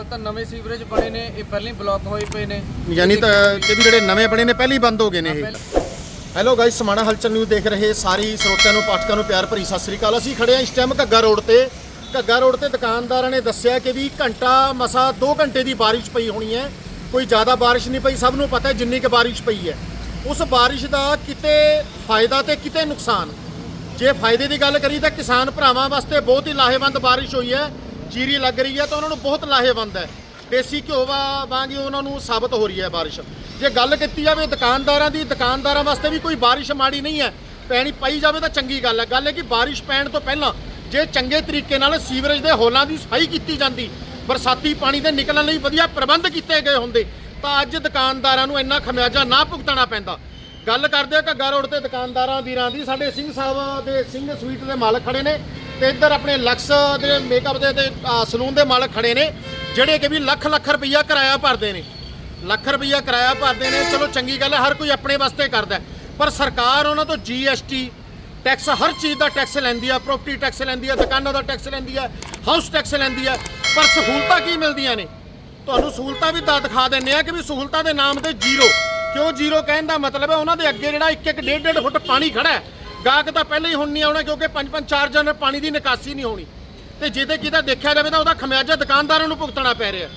ਫਿਲਹਾਲ ਤਾਂ ਨਵੇਂ ਸੀਵਰੇਜ ਬਣੇ ਨੇ ਇਹ ਪਹਿਲਾਂ ਹੀ ਬਲੌਕ ਹੋਏ ਪਏ ਨੇ। ਯਾਨੀ ਤਾਂ ਕਿ ਵੀ ਜਿਹੜੇ ਨਵੇਂ ਬਣੇ ਨੇ ਪਹਿਲੀ ਬੰਦ ਹੋ ਗਏ ਨੇ ਇਹ। ਹੈਲੋ ਗਾਇਸ ਸਮਾਣਾ ਹਲਚਲ ਨਿਊਜ਼ ਦੇਖ ਰਹੇ ਸਾਰੀ ਸਰੋਤਿਆਂ ਨੂੰ ਪਾਠਕਾਂ ਨੂੰ ਪਿਆਰ ਭਰੀ ਸਤਿ ਸ੍ਰੀ ਅਕਾਲ। ਅਸੀਂ ਖੜੇ ਹਾਂ ਇਸ ਟਾਈਮ ਘੱਗਾ ਰੋਡ ਤੇ। ਘੱਗਾ ਰੋਡ ਤੇ ਦੁਕਾਨਦਾਰਾਂ ਨੇ ਦੱਸਿਆ ਕਿ ਵੀ ਘੰਟਾ ਮਸਾ 2 ਘੰਟੇ ਦੀ ਬਾਰਿਸ਼ ਪਈ ਹੋਣੀ ਹੈ। ਕੋਈ ਜ਼ਿਆਦਾ ਬਾਰਿਸ਼ ਨਹੀਂ ਪਈ ਸਭ ਨੂੰ ਪਤਾ ਹੈ ਜਿੰਨੀ ਕੁ ਬਾਰਿਸ਼ ਪਈ ਹੈ। ਉਸ ਬਾਰਿਸ਼ ਦਾ ਕਿਤੇ ਫਾਇਦਾ ਤੇ ਕਿਤੇ ਨੁਕਸਾਨ? ਜੇ ਫਾਇਦੇ ਦੀ ਗੱਲ ਕਰੀ ਤਾਂ ਕਿਸਾਨ ਭਰਾਵਾਂ ਵਾਸਤੇ ਬਹੁਤ ਹੀ ਲਾਹੇਵੰਦ ਬਾਰਿਸ਼ ਹੋਈ ਹੈ। ਜੀਰੀ ਲੱਗ ਰਹੀ ਹੈ ਤਾਂ ਉਹਨਾਂ ਨੂੰ ਬਹੁਤ ਲਾਹੇਵੰਦ ਹੈ। ਦੇਸੀ ਘਿਓ ਵਾਂਗ ਹੀ ਉਹਨਾਂ ਨੂੰ ਸਾਬਤ ਹੋ ਰਹੀ ਹੈ ਬਾਰਿਸ਼। ਜੇ ਗੱਲ ਕੀਤੀ ਜਾਵੇ ਦੁਕਾਨਦਾਰਾਂ ਦੀ, ਦੁਕਾਨਦਾਰਾਂ ਵਾਸਤੇ ਵੀ ਕੋਈ ਬਾਰਿਸ਼ ਮਾੜੀ ਨਹੀਂ ਹੈ। ਪੈਣੀ ਪਈ ਜਾਵੇ ਤਾਂ ਚੰਗੀ ਗੱਲ ਹੈ। ਗੱਲ ਹੈ ਕਿ ਬਾਰਿਸ਼ ਪੈਣ ਤੋਂ ਪਹਿਲਾਂ ਜੇ ਚੰਗੇ ਤਰੀਕੇ ਨਾਲ ਸੀਵਰੇਜ ਦੇ ਹੋਲਾਂ ਦੀ ਸਫ਼ਾਈ ਕੀਤੀ ਜਾਂਦੀ, ਬਰਸਾਤੀ ਪਾਣੀ ਦੇ ਨਿਕਲਣ ਲਈ ਵਧੀਆ ਪ੍ਰਬੰਧ ਕੀਤੇ ਗਏ ਹੁੰਦੇ, ਤਾਂ ਅੱਜ ਦੁਕਾਨਦਾਰਾਂ ਨੂੰ ਇੰਨਾ ਖਮਿਆਜਾ ਨਾ ਭੁਗਤਣਾ ਪੈਂਦਾ। ਗੱਲ ਕਰਦੇ ਆ ਘੱਗਾ ਰੋਡ ਤੇ ਦੁਕਾਨਦਾਰਾਂ, ਵੀਰਾਂ ਦੀ। ਸਾਡੇ ਸਿੰਘ ਸਾਹਿਬ ਦੇ ਸਿੰਘ ਸਵੀਟ ਦੇ ਮਾਲਕ ਖੜੇ ਨੇ। ਤੇ ਇੱਧਰ ਆਪਣੇ ਲਕਸ ਦੇ ਮੇਕਅਪ ਦੇ ਤੇ ਸਲੂਨ ਦੇ ਮਾਲਕ ਖੜੇ ਨੇ, ਜਿਹੜੇ ਕਿ ਵੀ ਲੱਖ ਲੱਖ ਰੁਪਈਆ ਕਿਰਾਇਆ ਭਰਦੇ ਨੇ। ਲੱਖ ਰੁਪਈਆ ਕਿਰਾਇਆ ਭਰਦੇ ਨੇ, ਚਲੋ ਚੰਗੀ ਗੱਲ ਹੈ, ਹਰ ਕੋਈ ਆਪਣੇ ਵਾਸਤੇ ਕਰਦਾ ਪਰ ਸਰਕਾਰ ਉਹਨਾਂ ਤੋਂ ਜੀਐਸਟੀ ਟੈਕਸ ਹਰ ਚੀਜ਼ ਦਾ ਟੈਕਸ ਲੈਂਦੀ ਆ ਪ੍ਰੋਪਰਟੀ ਟੈਕਸ ਲੈਂਦੀ ਆ, ਦੁਕਾਨਾਂ ਦਾ ਟੈਕਸ ਲੈਂਦੀ ਆ ਹਾਊਸ ਟੈਕਸ ਲੈਂਦੀ ਆ। ਪਰ ਸਹੂਲਤਾਂ ਕੀ ਮਿਲਦੀਆਂ ਨੇ? ਤੁਹਾਨੂੰ ਸਹੂਲਤਾਂ ਵੀ ਤਾਂ ਦਿਖਾ ਦਿੰਨੇ ਆ ਕਿ ਵੀ ਸਹੂਲਤਾਂ ਦੇ ਨਾਮ ਤੇ ਜ਼ੀਰੋ ਕਿਉਂ ਜ਼ੀਰੋ ਕਹਿਣ ਦਾ ਮਤਲਬ ਹੈ, ਉਹਨਾਂ ਦੇ ਅੱਗੇ ਜਿਹੜਾ 1 1 1.5 1.5 ਫੁੱਟ ਪਾਣੀ ਖੜਾ ਹੈ। ਗਾਹਕ ਤਾਂ ਪਹਿਲਾਂ ਹੀ ਹੁਣ ਨਹੀਂ ਆਉਣਾ ਕਿਉਂਕਿ 5 5 4 ਜਨ ਪਾਣੀ ਦੀ ਨਿਕਾਸੀ ਨਹੀਂ ਹੋਣੀ। ਤੇ ਜਿਹਦੇ ਕਿਤੇ ਦੇਖਿਆ ਜਾਵੇ ਤਾਂ ਉਹਦਾ ਖਮਿਆਜਾ ਦੁਕਾਨਦਾਰਾਂ ਨੂੰ ਭੁਗਤਣਾ ਪੈ ਰਿਹਾ।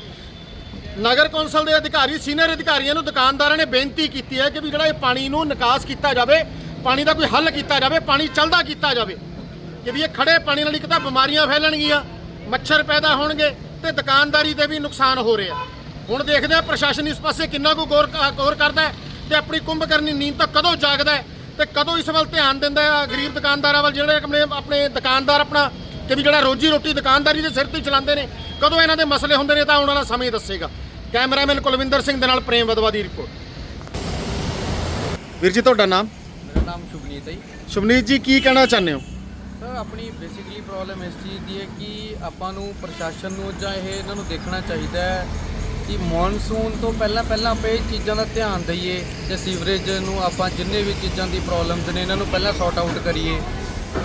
ਨਗਰ ਕੌਂਸਲ ਦੇ ਅਧਿਕਾਰੀ, ਸੀਨੀਅਰ ਅਧਿਕਾਰੀਆਂ ਨੂੰ ਦੁਕਾਨਦਾਰਾਂ ਨੇ ਬੇਨਤੀ ਕੀਤੀ ਹੈ ਕਿ ਵੀ ਜਿਹੜਾ ਇਹ ਪਾਣੀ ਨੂੰ ਨਿਕਾਸ ਕੀਤਾ ਜਾਵੇ, ਪਾਣੀ ਦਾ ਕੋਈ ਹੱਲ ਕੀਤਾ ਜਾਵੇ, ਪਾਣੀ ਚੱਲਦਾ ਕੀਤਾ ਜਾਵੇ। ਕਿ ਵੀ ਇਹ ਖੜੇ ਪਾਣੀ ਨਾਲ ਇੱਕ ਤਾਂ ਬਿਮਾਰੀਆਂ ਫੈਲਣਗੀਆਂ, ਮੱਛਰ ਪੈਦਾ ਹੋਣਗੇ ਤੇ ਦੁਕਾਨਦਾਰੀ ਤੇ ਵੀ ਨੁਕਸਾਨ ਹੋ ਰਿਹਾ। ਹੁਣ ਦੇਖਦੇ ਆ ਪ੍ਰਸ਼ਾਸਨ ਇਸ ਪਾਸੇ ਕਿੰਨਾ ਕੁ ਗੌਰ ਗੌਰ ਕਰਦਾ ਹੈ ਤੇ ਆਪਣੀ ਕੁੰਭਕਰਨੀ ਨੀਂਦ ਤੋਂ ਕਦੋਂ ਜਾਗਦਾ ਤੇ ਕਦੋਂ ਇਸ ਵੱਲ ਧਿਆਨ ਦਿੰਦਾ ਹੈ ਗਰੀਬ ਦੁਕਾਨਦਾਰਾਂ ਵੱਲ ਜਿਹੜੇ ਆਪਣੇ ਆਪਣੇ ਦੁਕਾਨਦਾਰ ਆਪਣਾ ਕਿ ਵੀ ਜਿਹੜਾ ਰੋਜੀ ਰੋਟੀ ਦੁਕਾਨਦਾਰੀ ਦੇ ਸਿਰ ਤੇ ਹੀ ਚਲਾਉਂਦੇ ਨੇ ਕਦੋਂ ਇਹਨਾਂ ਦੇ ਮਸਲੇ ਹੁੰਦੇ ਨੇ ਤਾਂ ਆਉਣ ਵਾਲਾ ਸਮੇਂ ਦੱਸੇਗਾ। ਕੈਮਰਾਮੈਨ ਕੁਲਵਿੰਦਰ ਸਿੰਘ ਦੇ ਨਾਲ ਪ੍ਰੇਮ ਵਦਵਾ ਦੀ ਰਿਪੋਰਟ। ਵੀਰ ਜੀ ਤੁਹਾਡਾ ਨਾਮ? ਮੇਰਾ ਨਾਮ ਸ਼ੁਭਨੀਤ ਹੈ। ਸ਼ੁਭਨੀਤ ਜੀ ਕੀ ਕਹਿਣਾ ਚਾਹੁੰਦੇ ਹੋ? ਸਰ ਆਪਣੀ ਬੇਸਿਕਲੀ ਪ੍ਰੋਬਲਮ ਇਸ ਚੀਜ਼ ਦੀ ਹੈ ਕਿ ਆਪਾਂ ਨੂੰ ਪ੍ਰਸ਼ਾਸਨ ਨੂੰ ਜਾਂ ਇਹ ਇਹਨਾਂ ਨੂੰ ਦੇਖਣਾ ਚਾਹੀਦਾ ਹੈ ਕਿ ਮੌਨਸੂਨ ਤੋਂ ਪਹਿਲਾਂ ਪਹਿਲਾਂ ਆਪਾਂ ਇਹ ਚੀਜ਼ਾਂ ਦਾ ਧਿਆਨ ਦਈਏ ਤੇ ਸੀਵਰੇਜ ਨੂੰ ਆਪਾਂ ਜਿੰਨੇ ਵੀ ਚੀਜ਼ਾਂ ਦੀ ਪ੍ਰੋਬਲਮਸ ਨੇ ਇਹਨਾਂ ਨੂੰ ਪਹਿਲਾਂ ਸੌਟ ਆਊਟ ਕਰੀਏ।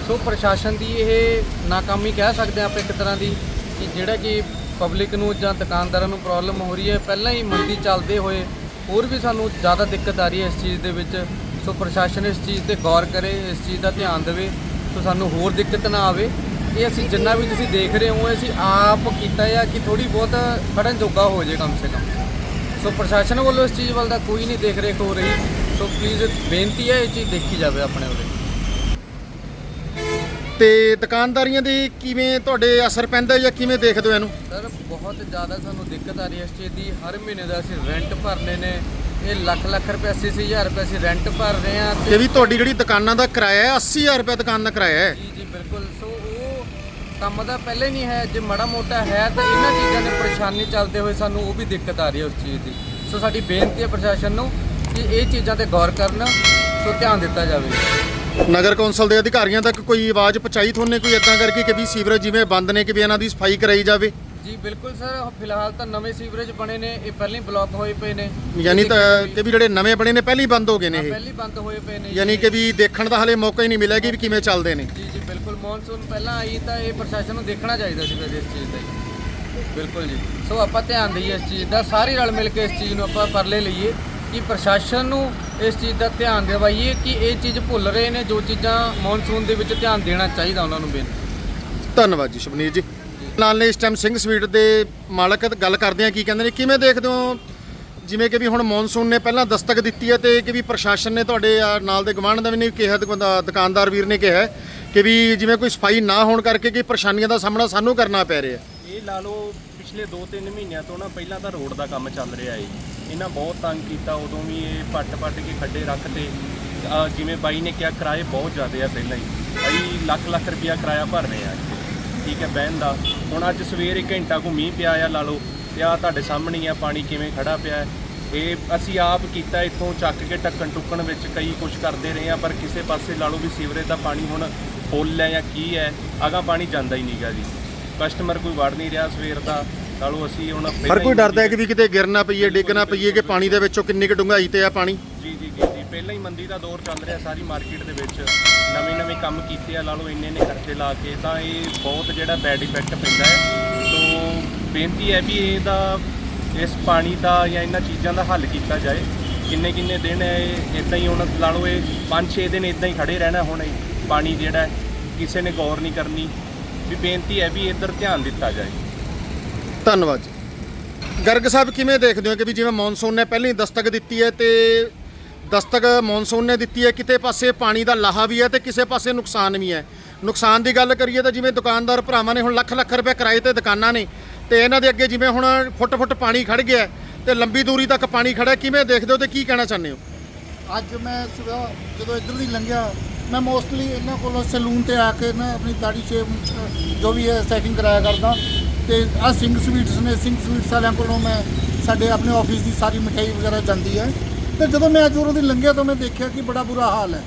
ਸੋ ਪ੍ਰਸ਼ਾਸਨ ਦੀ ਇਹ ਨਾਕਾਮੀ ਕਹਿ ਸਕਦੇ ਹਾਂ ਆਪਾਂ ਇੱਕ ਤਰ੍ਹਾਂ ਦੀ ਕਿ ਜਿਹੜਾ ਕਿ ਪਬਲਿਕ ਨੂੰ ਜਾਂ ਦੁਕਾਨਦਾਰਾਂ ਨੂੰ ਪ੍ਰੋਬਲਮ ਹੋ ਰਹੀ ਹੈ, ਪਹਿਲਾਂ ਹੀ ਮੰਦੀ ਚੱਲਦੇ ਹੋਏ ਹੋਰ ਵੀ ਸਾਨੂੰ ਜ਼ਿਆਦਾ ਦਿੱਕਤ ਆ ਰਹੀ ਹੈ ਇਸ ਚੀਜ਼ ਦੇ ਵਿੱਚ। ਸੋ ਪ੍ਰਸ਼ਾਸਨ ਇਸ ਚੀਜ਼ ਤੇ ਗੌਰ ਕਰੇ, ਇਸ ਚੀਜ਼ ਦਾ ਧਿਆਨ ਦੇਵੇ ਸੋ ਸਾਨੂੰ ਹੋਰ ਦਿੱਕਤ ਨਾ ਆਵੇ। ਇਹ ਅਸੀਂ ਜਿੰਨਾ ਵੀ ਤੁਸੀਂ ਦੇਖ ਰਹੇ ਹੋ ਅਸੀਂ ਆਪ ਕੀਤਾ ਆ ਕਿ ਥੋੜੀ ਬਹੁਤ ਫੜਨ ਜੋਗਾ ਹੋ ਜੇ ਕਮ ਸੇ ਕਮ। ਸੋ ਪ੍ਰਸ਼ਾਸਨ ਵੱਲੋਂ ਇਸ ਚੀਜ਼ ਵੱਲ ਦਾ ਕੋਈ ਨਹੀਂ ਦੇਖ ਰੇਖ ਹੋ ਰਹੀ। ਸੋ ਪਲੀਜ਼ ਬੇਨਤੀ ਹੈ ਇਹ ਚੀਜ਼ ਦੇਖੀ ਜਾਵੇ ਆਪਣੇ ਵੱਲੋਂ। ਤੇ ਦੁਕਾਨਦਾਰੀਆਂ ਦੇ ਕਿਵੇਂ ਤੁਹਾਡੇ ਅਸਰ ਪੈਂਦਾ ਜਾਂ ਕਿਵੇਂ ਦੇਖਦੇ ਹੋ ਇਹਨੂੰ? ਸਰ ਬਹੁਤ ਜ਼ਿਆਦਾ ਸਾਨੂੰ ਦਿੱਕਤ ਆ ਰਹੀ ਹੈ ਇਸ ਚੀਜ਼ ਦੀ। ਹਰ ਮਹੀਨੇ ਦਾ ਅਸੀਂ ਰੈਂਟ ਭਰਨੇ ਨੇ। ਇਹ ਲੱਖ ਲੱਖ ਰੁਪਏ 80 ਹਜ਼ਾਰ ਰੁਪਏ ਅਸੀਂ ਰੈਂਟ ਭਰ ਰਹੇ ਹਾਂ ਕਿ ਵੀ ਤੁਹਾਡੀ ਜਿਹੜੀ ਦੁਕਾਨਾਂ ਦਾ ਕਿਰਾਇਆ ਹੈ 80000 ਰੁਪਏ ਦੁਕਾਨ ਦਾ ਕਿਰਾਇਆ ਹੈ। ਕੰਮ ਦਾ ਪਹਿਲੇ ਨਹੀਂ ਹੈ ਜੇ ਮਾੜਾ ਮੋਟਾ ਹੈ ਤਾਂ ਇਹਨਾਂ ਚੀਜ਼ਾਂ ਦੇ ਪਰੇਸ਼ਾਨੀ ਚੱਲਦੇ ਹੋਏ ਸਾਨੂੰ ਉਹ ਵੀ ਦਿੱਕਤ ਆ ਰਹੀ ਹੈ ਉਸ ਚੀਜ਼ ਦੀ। ਸੋ ਸਾਡੀ ਬੇਨਤੀ ਹੈ ਪ੍ਰਸ਼ਾਸਨ ਨੂੰ ਕਿ ਇਹ ਚੀਜ਼ਾਂ ਤੇ ਗੌਰ ਕਰਨ ਸੋ ਧਿਆਨ ਦਿੱਤਾ ਜਾਵੇ। ਨਗਰ ਕੌਂਸਲ ਦੇ ਅਧਿਕਾਰੀਆਂ ਤੱਕ ਕੋਈ ਆਵਾਜ਼ ਪਹੁੰਚਾਈ ਤੁਹਾਨੂੰ ਕੋਈ ਇਦਾਂ ਕਰਕੇ ਕਿ ਵੀ ਸੀਵਰੇਜ ਜਿਵੇਂ ਬੰਦ ਨੇ ਕਿ ਵੀ ਇਹਨਾਂ ਦੀ ਸਫ਼ਾਈ ਕਰਾਈ ਜਾਵੇ? ਜੀ ਬਿਲਕੁਲ ਸਰ ਫਿਲਹਾਲ ਤਾਂ ਨਵੇਂ ਸੀਵਰੇਜ ਬਣੇ ਨੇ ਇਹ ਪਹਿਲਾਂ ਹੀ ਬਲੌਕ ਹੋਏ ਪਏ ਨੇ। ਯਾਨੀ ਤਾਂ ਕਿ ਵੀ ਜਿਹੜੇ ਨਵੇਂ ਬਣੇ ਨੇ ਪਹਿਲੀ ਬੰਦ ਹੋ ਗਏ ਨੇ ਇਹ। ਪਹਿਲੀ ਬੰਦ ਹੋਏ ਪਏ ਨੇ ਯਾਨੀ ਕਿ ਵੀ ਦੇਖਣ ਦਾ ਹਲੇ ਮੌਕਾ ਹੀ ਨਹੀਂ ਮਿਲਿਆ ਕਿ ਵੀ ਕਿਵੇਂ ਚੱਲਦੇ ਨੇ। ਜੀ। ਮੌਨਸੂਨ ਪਹਿਲਾਂ ਆਈ ਤਾਂ ਇਹ ਪ੍ਰਸ਼ਾਸਨ ਨੂੰ ਦੇਖਣਾ ਚਾਹੀਦਾ ਸੀ ਵੈਸੇ ਇਸ ਚੀਜ਼ ਦਾ ਜੀ ਬਿਲਕੁਲ ਜੀ। ਸੋ ਆਪਾਂ ਧਿਆਨ ਦਈਏ ਇਸ ਚੀਜ਼ ਦਾ, ਸਾਰੇ ਰਲ ਮਿਲ ਕੇ ਇਸ ਚੀਜ਼ ਨੂੰ ਆਪਾਂ ਪਰਲੇ ਲਈਏ ਕਿ ਪ੍ਰਸ਼ਾਸਨ ਨੂੰ ਇਸ ਚੀਜ਼ ਦਾ ਧਿਆਨ ਦਿਵਾਈਏ ਕਿ ਇਹ ਚੀਜ਼ ਭੁੱਲ ਰਹੇ ਨੇ, ਜੋ ਚੀਜ਼ਾਂ ਮੌਨਸੂਨ ਦੇ ਵਿੱਚ ਧਿਆਨ ਦੇਣਾ ਚਾਹੀਦਾ ਉਹਨਾਂ ਨੂੰ ਬੇਨਤੀ ਧੰਨਵਾਦ ਜੀ, ਸ਼ਬਨੀਰ ਜੀ। ਨਾਲ ਨੇ ਇਸ ਟਾਈਮ ਸਿੰਘ ਸਵੀਟ ਦੇ ਮਾਲਕ ਗੱਲ ਕਰਦੇ ਆ ਕੀ ਕਹਿੰਦੇ ਨੇ, ਕਿਵੇਂ ਦੇਖਦੇ ਹੋ ਜਿਵੇਂ ਕਿ ਵੀ ਹੁਣ ਮੌਨਸੂਨ ਨੇ ਪਹਿਲਾਂ ਦਸਤਕ ਦਿੱਤੀ ਹੈ ਤੇ ਕਿ ਵੀ ਪ੍ਰਸ਼ਾਸਨ ਨੇ ਤੁਹਾਡੇ ਆ, ਨਾਲ ਦੇ ਗਵਾਂਢ ਦਾ ਵੀ ਨਹੀਂ ਕਿਹਾ ਦੁਕਾਨਦਾਰ- ਦੁਕਾਨਦਾਰ ਵੀਰ ਨੇ ਕਿਹਾ ਕਿ ਵੀ ਜਿਵੇਂ ਕੋਈ ਸਫ਼ਾਈ ਨਾ ਹੋਣ ਕਰਕੇ ਕਿ ਪਰੇਸ਼ਾਨੀਆਂ ਦਾ ਸਾਹਮਣਾ ਸਾਨੂੰ ਕਰਨਾ ਪੈ ਰਿਹਾ। ਇਹ ਲਾ ਲਓ ਪਿਛਲੇ 2-3 ਮਹੀਨਿਆਂ ਤੋਂ ਨਾ ਪਹਿਲਾਂ ਤਾਂ ਰੋਡ ਦਾ ਕੰਮ ਚੱਲ ਰਿਹਾ ਏ ਇਹਨਾਂ ਬਹੁਤ ਤੰਗ ਕੀਤਾ ਉਦੋਂ ਵੀ ਇਹ ਪੱਟ-ਪੱਟ ਕੇ ਖੱਡੇ ਰੱਖਤੇ। ਅਹ ਜਿਵੇਂ ਬਾਈ ਨੇ ਕਿਹਾ ਕਿਰਾਏ ਬਹੁਤ ਜ਼ਿਆਦੇ ਆ ਪਹਿਲਾਂ ਹੀ। ਅਸੀਂ ਲੱਖ ਲੱਖ ਰੁਪਇਆ ਕਿਰਾਇਆ ਭਰ ਰਹੇ ਆ। ਠੀਕ ਹੈ ਬਹਿਣ ਦਾ। ਹੁਣ ਅੱਜ ਸਵੇਰੇ ਘੰਟਾ ਕੁ ਮੀਂਹ ਪਿਆ ਆ ਲਾ ਲਓ। ਤੇ ਆ ਤੁਹਾਡੇ ਸਾਹਮਣੇ ਆ ਪਾਣੀ ਕਿਵੇਂ ਖੜਾ ਪਿਆ ਇਹ ਅਸੀਂ ਆਪ ਕੀਤਾ ਇੱਥੋਂ ਚੱਕ ਕੇ ਟੱਕਣ ਟੁੱਕਣ ਵਿੱਚ ਕਈ ਕੁਝ ਕਰਦੇ ਰਹੇ ਆ ਪਰ ਕਿਸੇ ਪਾਸੇ ਲਾ ਲਓ ਵੀ ਸੀਵਰੇਜ ਦਾ ਪਾਣੀ ਹੁਣ ਫੁੱਲ ਹੈ ਜਾਂ ਕੀ ਹੈ ਅਗਾ ਪਾਣੀ ਜਾਂਦਾ ਹੀ ਨਹੀਂਗਾ ਜੀ। ਕਸਟਮਰ ਕੋਈ ਵੜ ਨਹੀਂ ਰਿਹਾ ਸਵੇਰ ਦਾ ਲਾ ਲਓ ਅਸੀਂ ਹੁਣ ਹਰ ਕੋਈ ਡਰਦਾ ਹੈ ਕਿ ਵੀ ਕਿਤੇ ਗਿਰ ਨਾ ਪਈਏ ਡਿੱਗ ਨਾ ਪਈਏ ਕਿ ਪਾਣੀ ਦੇ ਵਿੱਚੋਂ ਕਿੰਨੀ ਕੁ ਡੂੰਘਾਈ ਤੇ ਆ ਪਾਣੀ? ਜੀ ਜੀ ਜੀ ਜੀ ਪਹਿਲਾਂ ਹੀ ਮੰਦੀ ਦਾ ਦੌਰ ਚੱਲ ਰਿਹਾ ਸਾਰੀ ਮਾਰਕੀਟ ਦੇ ਵਿੱਚ। ਨਵੇਂ ਨਵੇਂ ਕੰਮ ਕੀਤੇ ਆ ਲਾ ਲਓ ਇੰਨੇ ਨੇ ਖਰਚੇ ਲਾ ਕੇ ਤਾਂ ਇਹ ਬਹੁਤ ਜਿਹੜਾ ਬੈਡ ਇਫੈਕਟ ਪੈਂਦਾ ਹੈ। ਸੋ ਬੇਨਤੀ ਹੈ ਵੀ ਇਹਦਾ ਇਸ ਪਾਣੀ ਦਾ ਜਾਂ ਇਹਨਾਂ ਚੀਜ਼ਾਂ ਦਾ ਹੱਲ ਕੀਤਾ ਜਾਏ। ਕਿੰਨੇ ਕਿੰਨੇ ਦਿਨ ਹੈ ਇਦਾਂ ਹੀ ਹੁਣ ਲਾ ਲਓ ਇਹ 5-6 ਦਿਨ ਇਦਾਂ ਹੀ ਖੜੇ ਰਹਿਣਾ ਹੁਣ ਇਹ ਪਾਣੀ ਜਿਹੜਾ ਕਿਸੇ ਨੇ ਗੌਰ ਨਹੀਂ ਕਰਨੀ। ਵੀ ਬੇਨਤੀ ਹੈ ਵੀ ਇੱਧਰ ਧਿਆਨ ਦਿੱਤਾ ਜਾਏ। ਧੰਨਵਾਦ ਜੀ। ਗਰਗ ਸਾਹਿਬ, ਕਿਵੇਂ ਦੇਖਦੇ ਹੋ ਕਿ ਵੀ ਜਿਵੇਂ ਮੌਨਸੂਨ ਨੇ ਪਹਿਲਾਂ ਹੀ ਦਸਤਕ ਦਿੱਤੀ ਹੈ ਤੇ ਦਸਤਕ ਮੌਨਸੂਨ ਨੇ ਦਿੱਤੀ ਹੈ, ਕਿਤੇ ਪਾਸੇ ਪਾਣੀ ਦਾ ਲਾਹਾ ਵੀ ਹੈ ਤੇ ਕਿਸੇ ਪਾਸੇ ਨੁਕਸਾਨ ਵੀ ਹੈ। ਨੁਕਸਾਨ ਦੀ ਗੱਲ ਕਰੀਏ ਤਾਂ ਜਿਵੇਂ ਦੁਕਾਨਦਾਰ ਭਰਾਵਾਂ ਨੇ ਹੁਣ ਲੱਖ ਲੱਖ ਰੁਪਏ ਕਿਰਾਏ ਤੇ ਦੁਕਾਨਾਂ ਨੇ ਤੇ ਇਹਨਾਂ ਦੇ ਅੱਗੇ ਜਿਵੇਂ ਹੁਣ ਫੁੱਟ ਫੁੱਟ ਪਾਣੀ ਖੜ ਗਿਆ ਹੈ ਤੇ ਲੰਬੀ ਦੂਰੀ ਤੱਕ ਪਾਣੀ ਖੜਾ ਕਿਵੇਂ ਦੇਖਦੇ ਹੋ ਤੇ ਕੀ ਕਹਿਣਾ ਚਾਹੁੰਦੇ ਹੋ? ਅੱਜ ਮੈਂ ਸਵੇਰ ਜਦੋਂ ਇੱਧਰ ਦੀ ਲੰਘਿਆ, ਮੈਂ ਮੋਸਟਲੀ ਇਹਨਾਂ ਕੋਲੋਂ ਸੈਲੂਨ ਤੇ ਆ ਕੇ ਨਾ ਆਪਣੀ ਦਾੜੀ ਸ਼ੇਵ ਜੋ ਵੀ ਹੈ ਸੈਟਿੰਗ ਕਰਾਇਆ ਕਰਦਾ। ਤੇ ਆ ਸਿੰਘ ਸਵੀਟਸ ਨੇ ਸਿੰਘ ਸਵੀਟਸ ਵਾਲਿਆਂ ਕੋਲੋਂ ਮੈਂ ਸਾਡੇ ਆਪਣੇ ਆਫਿਸ ਦੀ ਸਾਰੀ ਮਠਿਆਈ ਵਗੈਰਾ ਜਾਂਦੀ ਹੈ। ਤੇ ਜਦੋਂ ਮੈਂ ਅੱਜ ਉਰੋਂ ਦੀ ਲੰਘਿਆ ਤਾਂ ਮੈਂ ਦੇਖਿਆ ਕਿ ਬੜਾ ਬੁਰਾ ਹਾਲ ਹੈ।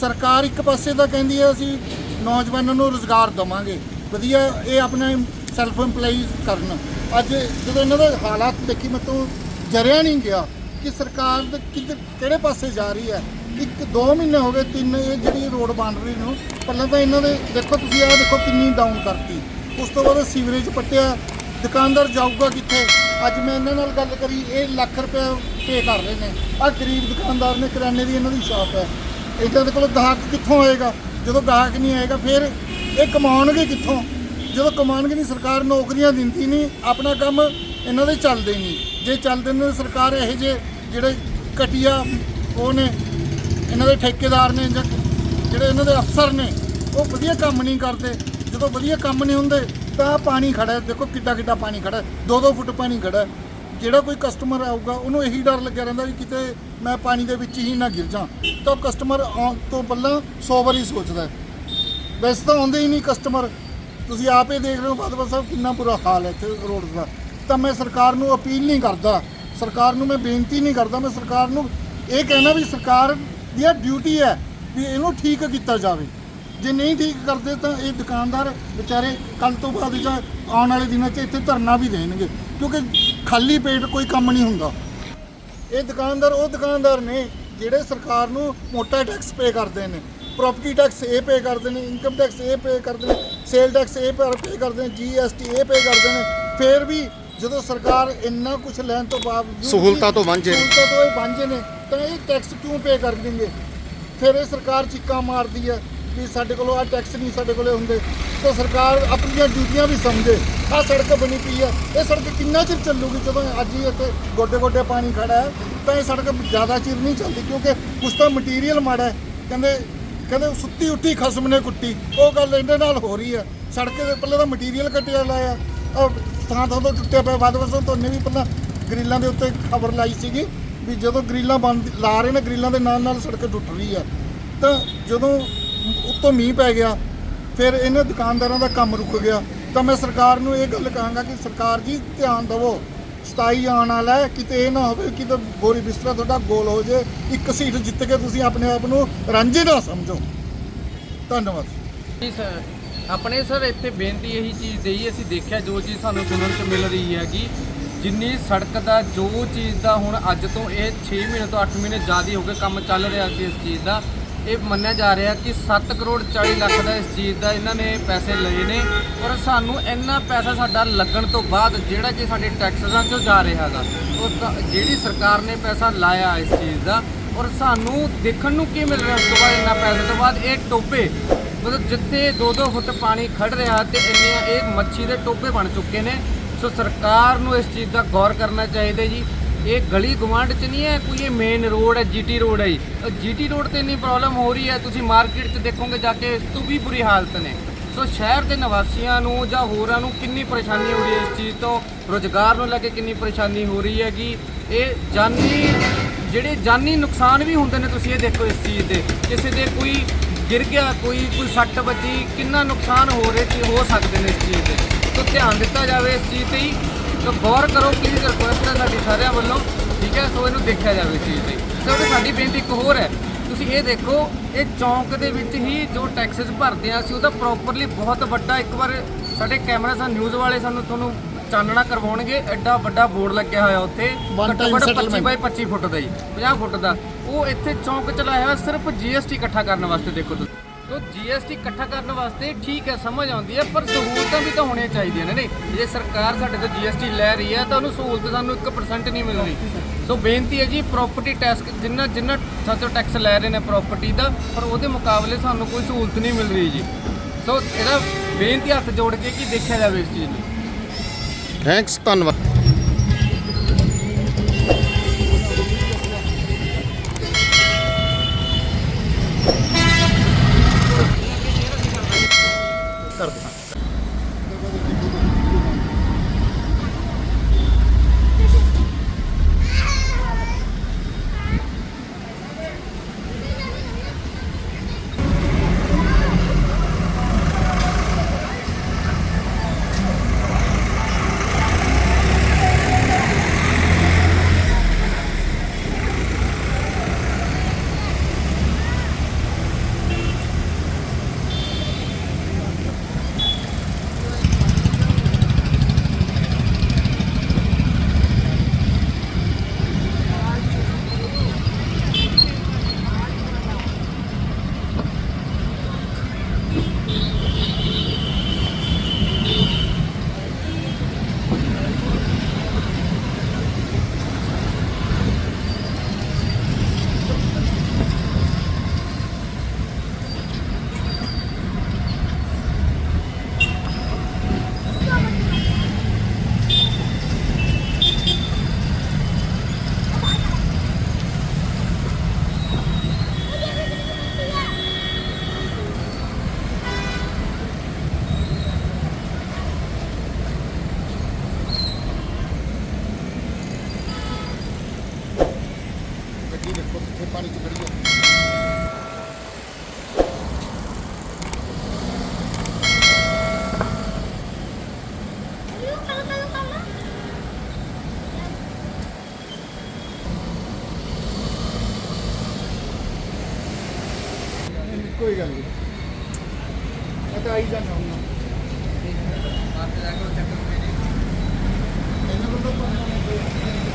ਸਰਕਾਰ ਇੱਕ ਪਾਸੇ ਤਾਂ ਕਹਿੰਦੀ ਹੈ ਅਸੀਂ ਨੌਜਵਾਨਾਂ ਨੂੰ ਰੋਜ਼ਗਾਰ ਦੇਵਾਂਗੇ। ਵਧੀਆ ਇਹ ਆਪਣੇ ਸੈਲਫ EMPLOYEES ਕਰਨ। ਅੱਜ ਜਦੋਂ ਇਹਨਾਂ ਦਾ ਹਾਲਾਤ ਦੇਖੀ, ਮੈਂ ਤੋਂ ਜਰਿਆ ਨਹੀਂ ਗਿਆ ਕਿ ਸਰਕਾਰ ਦੇ ਕਿੱਧਰ, ਕਿਹੜੇ ਪਾਸੇ ਜਾ ਰਹੀ ਹੈ। ਇੱਕ, ਦੋ ਮਹੀਨੇ ਹੋ ਗਏ, ਤਿੰਨ ਇਹ ਜਿਹੜੀ ਰੋਡ ਬਣ ਰਹੀ ਨੂੰ, ਪਹਿਲਾਂ ਤਾਂ ਇਹਨਾਂ ਦੇ, ਦੇਖੋ ਤੁਸੀਂ ਆਹ ਦੇਖੋ ਕਿੰਨੀ ਡਾਊਨ ਕਰਤੀ। ਉਸ ਤੋਂ ਬਾਅਦ ਸੀਵਰੇਜ ਪੱਟਿਆ, ਦੁਕਾਨਦਾਰ ਜਾਊਗਾ ਕਿੱਥੇ? ਅੱਜ ਮੈਂ ਇਹਨਾਂ ਨਾਲ ਗੱਲ ਕਰੀ, ਇਹ ਲੱਖ ਰੁਪਏ ਪੇ ਕਰ ਰਹੇ ਨੇ। ਆਹ ਗਰੀਬ ਦੁਕਾਨਦਾਰ ਨੇ, ਕਰਿਆਨੇ ਦੀ ਇਹਨਾਂ ਦੀ ਸ਼ਾਪ ਹੈ। ਇਹਨਾਂ ਦੇ ਕੋਲ ਗਾਹਕ ਕਿੱਥੋਂ ਆਏਗਾ? ਜਦੋਂ ਗਾਹਕ ਨਹੀਂ ਆਏਗਾ, ਫਿਰ ਇਹ ਕਮਾਉਣਗੇ ਕਿੱਥੋਂ? ਜਦੋਂ ਕਮਾਉਣਗੇ ਨਹੀਂ, ਸਰਕਾਰ ਨੌਕਰੀਆਂ ਦਿੰਦੀ ਨਹੀਂ, ਆਪਣਾ ਕੰਮ ਇਹਨਾਂ ਦੇ ਚੱਲਦੇ ਨਹੀਂ। ਜੇ ਚੱਲਦੇ ਨੇ, ਸਰਕਾਰ ਇਹੋ ਜਿਹੇ ਜਿਹੜੇ ਘਟੀਆ ਉਹ ਨੇ, ਇਹਨਾਂ ਦੇ ਠੇਕੇਦਾਰ ਨੇ ਜਾਂ ਜਿਹੜੇ ਇਹਨਾਂ ਦੇ ਅਫਸਰ ਨੇ, ਉਹ ਵਧੀਆ ਕੰਮ ਨਹੀਂ ਕਰਦੇ। ਜਦੋਂ ਵਧੀਆ ਕੰਮ ਨਹੀਂ ਹੁੰਦੇ, ਤਾਂ ਪਾਣੀ ਖੜਾ ਦੇਖੋ ਕਿੱਡਾ ਕਿੱਡਾ ਪਾਣੀ ਖੜਾ 2-2 ਫੁੱਟ ਪਾਣੀ ਖੜਾ ਜਿਹੜਾ ਕੋਈ ਕਸਟਮਰ ਆਊਗਾ, ਉਹਨੂੰ ਇਹੀ ਡਰ ਲੱਗਿਆ ਰਹਿੰਦਾ ਵੀ ਕਿਤੇ ਮੈਂ ਪਾਣੀ ਦੇ ਵਿੱਚ ਹੀ ਨਾ ਗਿਰ ਜਾ ਤਾਂ ਕਸਟਮਰ ਆਉਣ ਤੋਂ ਪਹਿਲਾਂ 100 ਵਾਰੀ ਸੋਚਦਾ ਵੈਸੇ ਤਾਂ ਆਉਂਦੇ ਹੀ ਨਹੀਂ ਕਸਟਮਰ ਤੁਸੀਂ ਆਪ ਹੀ ਦੇਖ ਰਹੇ ਹੋ ਬਾਦਲ ਸਾਹਿਬ ਕਿੰਨਾ ਬੁਰਾ ਹਾਲ ਹੈ ਇੱਥੇ ਰੋਡ ਦਾ। ਤਾਂ ਮੈਂ ਸਰਕਾਰ ਨੂੰ ਅਪੀਲ ਨਹੀਂ ਕਰਦਾ। ਸਰਕਾਰ ਨੂੰ ਮੈਂ ਬੇਨਤੀ ਨਹੀਂ ਕਰਦਾ। ਮੈਂ ਸਰਕਾਰ ਨੂੰ ਇਹ ਕਹਿਣਾ ਵੀ ਸਰਕਾਰ ਦੀ ਇਹ ਡਿਊਟੀ ਹੈ ਵੀ ਇਹਨੂੰ ਠੀਕ ਕੀਤਾ ਜਾਵੇ। ਜੇ ਨਹੀਂ ਠੀਕ ਕਰਦੇ ਤਾਂ ਇਹ ਦੁਕਾਨਦਾਰ ਵਿਚਾਰੇ ਕੱਲ ਤੋਂ ਬਾਅਦ ਜਾਂ ਆਉਣ ਵਾਲੇ ਦਿਨਾਂ 'ਚ ਇੱਥੇ ਧਰਨਾ ਵੀ ਦੇਣਗੇ। ਕਿਉਂਕਿ ਖਾਲੀ ਪੇਟ ਕੋਈ ਕੰਮ ਨਹੀਂ ਹੁੰਦਾ। ਇਹ ਦੁਕਾਨਦਾਰ ਉਹ ਦੁਕਾਨਦਾਰ ਨੇ ਜਿਹੜੇ ਸਰਕਾਰ ਨੂੰ ਮੋਟਾ ਟੈਕਸ ਪੇ ਕਰਦੇ ਨੇ। ਪ੍ਰਾਪਰਟੀ ਟੈਕਸ ਇਹ ਪੇ ਕਰਦੇ ਨੇ ਇਨਕਮ ਟੈਕਸ ਇਹ ਪੇ ਕਰਦੇ ਨੇ ਸੇਲ ਟੈਕਸ ਇਹ ਪੇ ਕਰਦੇ ਨੇ ਜੀਐਸਟੀ ਇਹ ਪੇ ਕਰਦੇ ਨੇ। ਫਿਰ ਵੀ ਜਦੋਂ ਸਰਕਾਰ ਇੰਨਾ ਕੁਝ ਲੈਣ ਤੋਂ ਬਾਵਜੂਦ ਵੀ ਸਹੂਲਤਾਂ ਤੋਂ ਵਾਂਝੇ ਨੇ। ਸਹੂਲਤਾਂ ਤੋਂ ਇਹ ਵਾਂਝੇ ਨੇ ਤਾਂ ਇਹ ਟੈਕਸ ਕਿਉਂ ਪੇ ਕਰ ਦੇਣਗੇ ਫਿਰ ਇਹ ਸਰਕਾਰ ਚੀਕਾਂ ਮਾਰਦੀ ਹੈ ਵੀ ਸਾਡੇ ਕੋਲ ਆ ਟੈਕਸ ਨਹੀਂ ਸਾਡੇ ਕੋਲੇ ਹੁੰਦੇ। ਤਾਂ ਸਰਕਾਰ ਆਪਣੀਆਂ ਡਿਊਟੀਆਂ ਵੀ ਸਮਝੇ। ਆ ਸੜਕ ਬਣੀ ਪਈ ਹੈ ਇਹ ਸੜਕ ਕਿੰਨਾ ਚਿਰ ਚੱਲੂਗੀ? ਜਦੋਂ ਅੱਜ ਹੀ ਇੱਥੇ ਗੋਡੇ ਗੋਡੇ ਪਾਣੀ ਖੜਾ ਹੈ ਤਾਂ ਇਹ ਸੜਕ ਜ਼ਿਆਦਾ ਚਿਰ ਨਹੀਂ ਚੱਲਦੀ ਕਿਉਂਕਿ ਕੁਛ ਤਾਂ ਮਟੀਰੀਅਲ ਮਾੜਾ ਹੈ। ਕਹਿੰਦੇ ਕਹਿੰਦੇ ਸੁੱਤੀ ਉੱਠੀ, ਖਸਮ ਨੇ ਕੁੱਟੀ। ਉਹ ਗੱਲ ਇਹਦੇ ਨਾਲ ਹੋ ਰਹੀ ਹੈ। ਸੜਕ ਦੇ ਪਹਿਲਾਂ ਤਾਂ ਮਟੀਰੀਅਲ ਕੱਟਿਆ ਲਾਇਆ। ਔਰ ਥਾਂ ਥਾਂ ਤੋਂ ਟੁੱਟਿਆ ਪਿਆ। ਵੱਧ ਵਸੋਂ ਤੋਂ ਵੀ ਪਹਿਲਾਂ ਗ੍ਰਿਲਾਂ ਦੇ ਉੱਤੇ ਖਬਰ ਲਾਈ ਸੀਗੀ ਵੀ ਜਦੋਂ ਗ੍ਰਿਲਾਂ ਬੰਦ ਲਾ ਰਹੇ ਨੇ, ਗ੍ਰਿਲਾਂ ਦੇ ਨਾਲ ਨਾਲ ਸੜਕ ਟੁੱਟ ਰਹੀ ਹੈ। ਤਾਂ ਜਦੋਂ ਉੱਤੋਂ ਮੀਂਹ ਪੈ ਗਿਆ, ਫਿਰ ਇਹਨਾਂ ਦੁਕਾਨਦਾਰਾਂ ਦਾ ਕੰਮ ਰੁਕ ਗਿਆ। ਤਾਂ ਮੈਂ ਸਰਕਾਰ ਨੂੰ ਇਹ ਗੱਲ ਕਹਾਂਗਾ ਕਿ ਸਰਕਾਰ ਜੀ ਧਿਆਨ ਦਿਵੋ 27 ਆਉਣ ਵਾਲਾ ਹੈ, ਕਿਤੇ ਇਹ ਨਾ ਹੋਵੇ ਕਿ ਤਾਂ ਬੋਰੀ ਬਿਸਤਰਾ ਤੁਹਾਡਾ ਗੋਲ ਹੋ ਜੇ। ਇੱਕ ਸੀਟ ਜਿੱਤ ਕੇ ਤੁਸੀਂ ਆਪਣੇ ਆਪ ਨੂੰ ਰਾਂਝੇ ਨਾ ਸਮਝੋ। ਧੰਨਵਾਦ। ਜੀ ਸਰ, ਆਪਣੇ ਸਰ, ਇੱਥੇ ਬੇਨਤੀ ਇਹੀ ਚੀਜ਼ ਦੇਈ ਅਸੀਂ ਦੇਖਿਆ, ਜੋ ਚੀਜ਼ ਸਾਨੂੰ ਸੁਣਨ ਚ ਮਿਲ ਰਹੀ ਹੈਗੀ। ਜਿੰਨੀ ਸੜਕ ਦਾ, ਜੋ ਚੀਜ਼ ਦਾ ਹੁਣ ਅੱਜ ਤੋਂ ਇਹ 6 ਮਹੀਨੇ ਤੋਂ 8 ਮਹੀਨੇ ਜ਼ਿਆਦਾ ਹੋ ਗਏ ਕੰਮ ਚੱਲ ਰਿਹਾ ਸੀ ਇਸ ਚੀਜ਼ ਦਾ ਇਹ ਮੰਨਿਆ ਜਾ ਰਿਹਾ ਕਿ 7 ਕਰੋੜ 40 ਲੱਖ ਦਾ ਇਸ ਚੀਜ਼ ਦਾ ਇਹਨਾਂ ਨੇ ਪੈਸੇ ਲਏ ਨੇ ਔਰ ਸਾਨੂੰ ਇੰਨਾ ਪੈਸਾ ਸਾਡਾ ਲੱਗਣ ਤੋਂ ਬਾਅਦ ਜਿਹੜਾ ਕਿ ਸਾਡੇ ਟੈਕਸਾਂ ਚੋਂ ਜਾ ਰਿਹਾ ਹੈਗਾ, ਉਹ ਜਿਹੜੀ ਸਰਕਾਰ ਨੇ ਪੈਸਾ ਲਾਇਆ ਇਸ ਚੀਜ਼ ਦਾ ਔਰ ਸਾਨੂੰ ਦੇਖਣ ਨੂੰ ਕੀ ਮਿਲ ਰਿਹਾ ਉਸ ਤੋਂ ਬਾਅਦ ਇੰਨਾ ਪੈਸੇ ਤੋਂ ਬਾਅਦ? ਇਹ ਟੋਪੇ, ਮਤਲਬ ਜਿੱਥੇ 2-2 ਫੁੱਟ ਪਾਣੀ ਖੜ ਰਿਹਾ ਤੇ ਇੰਨੇ ਇਹ ਮੱਛੀ ਦੇ ਟੋਪੇ ਬਣ ਚੁੱਕੇ ਨੇ। ਸੋ ਸਰਕਾਰ ਨੂੰ ਇਸ ਚੀਜ਼ ਦਾ ਗੌਰ ਕਰਨਾ ਚਾਹੀਦਾ ਜੀ। ਇਹ ਗਲੀ ਗਵਾਂਢ ਚ ਨਹੀਂ ਹੈ, ਕੋਈ ਇਹ ਮੇਨ ਰੋਡ ਹੈ ਜੀਟੀ ਰੋਡ ਹੈ ਜੀਟੀ ਰੋਡ ਤੇ ਇੰਨੀ ਪ੍ਰੋਬਲਮ ਹੋ ਰਹੀ ਹੈ, ਤੁਸੀਂ ਮਾਰਕੀਟ 'ਚ ਦੇਖੋਗੇ ਜਾ ਕੇ ਇਸ ਤੋਂ ਵੀ ਬੁਰੀ ਹਾਲਤ ਨੇ। ਸੋ ਸ਼ਹਿਰ ਦੇ ਨਿਵਾਸੀਆਂ ਨੂੰ ਜਾਂ ਹੋਰਾਂ ਨੂੰ ਕਿੰਨੀ ਪਰੇਸ਼ਾਨੀ ਹੋ ਰਹੀ ਹੈ ਇਸ ਚੀਜ਼ ਤੋਂ? ਰੋਜ਼ਗਾਰ ਨੂੰ ਲੈ ਕੇ ਕਿੰਨੀ ਪਰੇਸ਼ਾਨੀ ਹੋ ਰਹੀ ਹੈਗੀ? ਇਹ ਜਾਨੀ, ਜਿਹੜੇ ਜਾਨੀ ਨੁਕਸਾਨ ਵੀ ਹੁੰਦੇ ਨੇ ਤੁਸੀਂ ਇਹ ਦੇਖੋ ਇਸ ਚੀਜ਼ ਦੇ। ਕਿਸੇ ਦੇ ਕੋਈ ਗਿਰ ਗਿਆ, ਕੋਈ ਕੋਈ ਸੱਟ ਵੱਜੀ, ਕਿੰਨਾ ਨੁਕਸਾਨ ਹੋ ਰਿਹਾ, ਕਿ ਹੋ ਸਕਦੇ ਨੇ ਇਸ ਚੀਜ਼ ਦੇ? ਤਾਂ ਧਿਆਨ ਦਿੱਤਾ ਜਾਵੇ ਇਸ ਚੀਜ਼ ਤੇ ਹੀ। ਤਾਂ ਗੌਰ ਕਰੋ ਪਲੀਜ਼ ਰਿਕੁਐਸਟ ਹੈ ਸਾਡੀ ਸਾਰਿਆਂ ਵੱਲੋਂ ਠੀਕ ਹੈ? ਸੋ ਇਹਨੂੰ ਦੇਖਿਆ ਜਾਵੇ ਚੀਜ਼ ਤੇ ਸੋ ਸਾਡੀ ਬੇਨਤੀ ਇੱਕ ਹੋਰ ਹੈ। ਤੁਸੀਂ ਇਹ ਦੇਖੋ ਇਹ ਚੌਂਕ ਦੇ ਵਿੱਚ ਹੀ ਜੋ ਟੈਕਸਸ ਭਰਦੇ ਆ ਅਸੀਂ ਉਹਦਾ ਪ੍ਰੋਪਰਲੀ ਬਹੁਤ ਵੱਡਾ ਇੱਕ ਵਾਰ ਸਾਡੇ ਕੈਮਰਾ ਸਾ ਨਿਊਜ਼ ਵਾਲੇ ਸਾਨੂੰ ਤੁਹਾਨੂੰ ਚਾਨਣਾ ਕਰਵਾਉਣਗੇ। ਐਡਾ ਵੱਡਾ ਬੋਰਡ ਲੱਗਿਆ ਹੋਇਆ ਉੱਥੇ। One ਘੱਟੋ time ਘੱਟ 25 settlement। ਬਾਈ 25 ਫੁੱਟ ਦਾ ਜੀ 50 ਫੁੱਟ ਦਾ। ਉਹ ਇੱਥੇ ਚੌਂਕ ਚ ਲਾਇਆ ਹੋਇਆ ਸਿਰਫ ਜੀਐਸਟੀ ਇਕੱਠਾ ਕਰਨ ਵਾਸਤੇ ਦੇਖੋ ਤੁਸੀਂ। ਸੋ GST ਇਕੱਠਾ ਕਰਨ ਵਾਸਤੇ ਠੀਕ ਹੈ, ਸਮਝ ਆਉਂਦੀ ਹੈ, ਪਰ ਸਹੂਲਤਾਂ ਵੀ ਤਾਂ ਹੋਣੀਆਂ ਚਾਹੀਦੀਆਂ ਨੇ ਨਹੀਂ। ਜੇ ਸਰਕਾਰ ਸਾਡੇ ਤੋਂ GST ਲੈ ਰਹੀ ਹੈ, ਤਾਂ ਉਹਨੂੰ ਸਹੂਲਤ ਸਾਨੂੰ 1% ਨਹੀਂ ਮਿਲ ਰਹੀ ਸੋ ਬੇਨਤੀ ਹੈ ਜੀ ਪ੍ਰਾਪਰਟੀ ਟੈਕਸ ਜਿੰਨਾ ਜਿੰਨਾ ਸਾਤੋਂ ਟੈਕਸ ਲੈ ਰਹੇ ਨੇ ਪ੍ਰਾਪਰਟੀ ਦਾ, ਪਰ ਉਹਦੇ ਮੁਕਾਬਲੇ ਸਾਨੂੰ ਕੋਈ ਸਹੂਲਤ ਨਹੀਂ ਮਿਲ ਰਹੀ ਜੀ। ਸੋ ਇਹਦਾ ਬੇਨਤੀ ਹੱਥ ਜੋੜ ਕੇ ਕਿ ਦੇਖਿਆ ਜਾਵੇ ਇਸ ਚੀਜ਼ ਨੂੰ। ਥੈਂਕਸ ਧੰਨਵਾਦ। ਕੋਈ ਗੱਲ ਨਹੀਂ। ਮੈਂ ਤਾਂ ਆਈ ਜਾਣਾ ਹੁਣ। ਇਹਨਾਂ ਕੋਲ ਤਾਂ ਪੰਨਾ ਨਹੀਂ।